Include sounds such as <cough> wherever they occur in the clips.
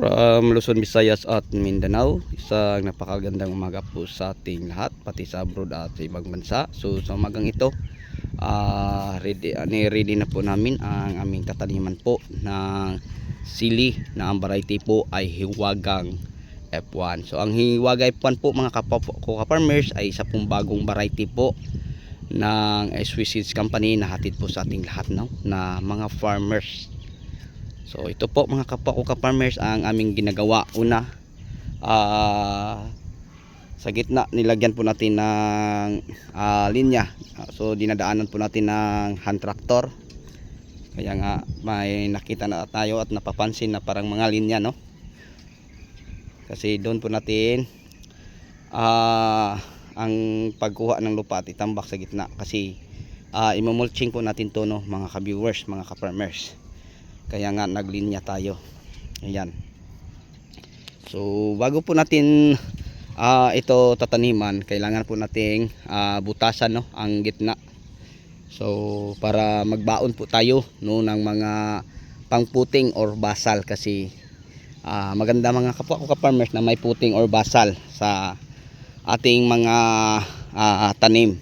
from Luzon, Visayas at Mindanao. Isang napakagandang umaga po sa ating lahat, pati sa abroad at sa ibang bansa. So sa umagang ito, ah ready, ah, ready na po namin ang aming tataniman po ng sili na ang variety po ay hiwagang F1. So ang hiwaga F1 po mga kapwa ko farmers ay isa pong bagong variety po ng Swiss Seeds Company na hatid po sa ating lahat no, na mga farmers. So ito po mga kapwa ko farmers ang aming ginagawa. Una, ah, sa gitna nilagyan po natin ng ah, linya. So dinadaanan po natin ng hand tractor. Kaya nga may nakita na tayo at napapansin na parang mga linya no. Kasi doon po natin ah ang pagkuha ng lupa at itambak sa gitna kasi ah imumulching po natin to no mga ka-viewers, mga ka-farmers. Kaya nga naglinya tayo. Ayan. So bago po natin ah ito tataniman, kailangan po nating ah, butasan no ang gitna. So para magbaon po tayo no ng mga pangputing or basal kasi ah, maganda mga kapwa ko ka-farmers na may puting or basal sa ating mga ah, tanim.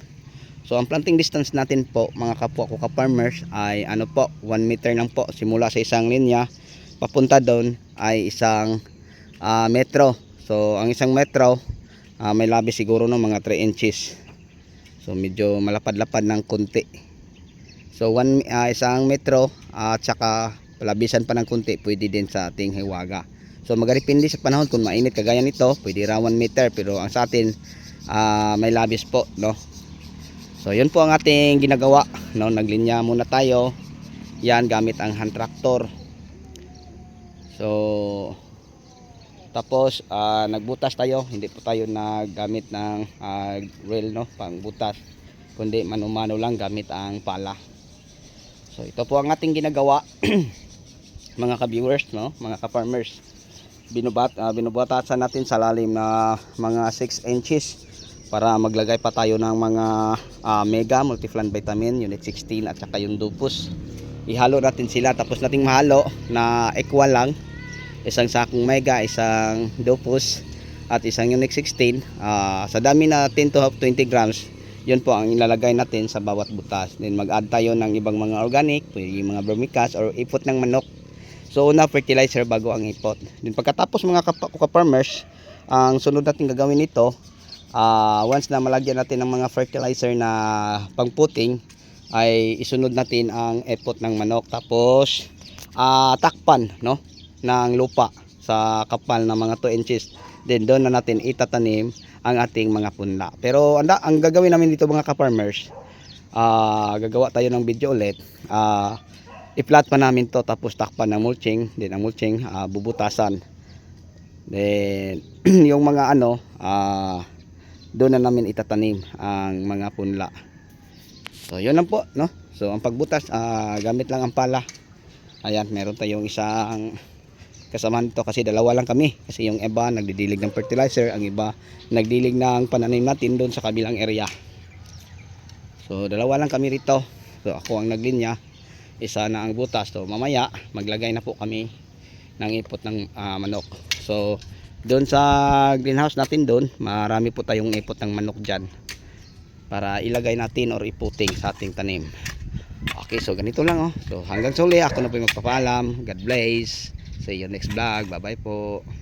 So ang planting distance natin po mga kapwa ko ka-farmers ay ano po 1 meter lang po simula sa isang linya papunta doon ay isang ah, metro. So ang isang metro ah, may labi siguro ng mga 3 inches. So medyo malapad-lapad ng konti. So one, ah, isang metro ah, at saka palabisan pa ng konti pwede din sa ating hiwaga. So magaripindi sa panahon kung mainit kagaya nito, pwede ra 1 meter pero ang sa atin ah, may labis po, no. So yun po ang ating ginagawa, no. Naglinya muna tayo. Yan gamit ang hand tractor. So tapos ah, nagbutas tayo, hindi po tayo naggamit ng ah, rail no, pangbutas. Kundi mano-mano lang gamit ang pala. So ito po ang ating ginagawa <clears throat> mga ka-viewers, no, mga ka-farmers. Binubat uh, binubutasan natin sa lalim na mga 6 inches para maglagay pa tayo ng mga ah, mega multiplant vitamin unit 16 at saka yung dupus. Ihalo natin sila tapos nating mahalo na equal lang. Isang sakong mega, isang dopus at isang unique 16 ah, sa dami na 10 to 20 grams yun po ang ilalagay natin sa bawat butas. Then mag-add tayo ng ibang mga organic yung mga vermicast or ipot ng manok. So una fertilizer bago ang ipot. Then pagkatapos mga kap- farmers ang sunod natin gagawin nito ah, once na malagyan natin ng mga fertilizer na pangputing ay isunod natin ang ipot ng manok tapos ah, takpan no ng lupa sa kapal na mga 2 inches. Then doon na natin itatanim ang ating mga punla. Pero anda, ang gagawin namin dito mga ka-farmers, ah, gagawa tayo ng video ulit. Ah, i-flat pa namin to tapos takpan ng mulching. Then ang mulching ah, bubutasan. Then <clears throat> yung mga ano, ah, doon na namin itatanim ang mga punla. So yun lang po, no? So ang pagbutas, ah, gamit lang ang pala. Ayan, meron tayong isang kasamahan to kasi dalawa lang kami kasi yung iba nagdidilig ng fertilizer ang iba nagdilig ng pananim natin doon sa kabilang area so dalawa lang kami rito so ako ang naglinya isa na ang butas so mamaya maglagay na po kami ng ipot ng ah, manok so doon sa greenhouse natin doon marami po tayong ipot ng manok dyan para ilagay natin or iputing sa ating tanim okay so ganito lang oh so hanggang sa uli ako na po yung magpapaalam God bless See you next vlog. Bye-bye po.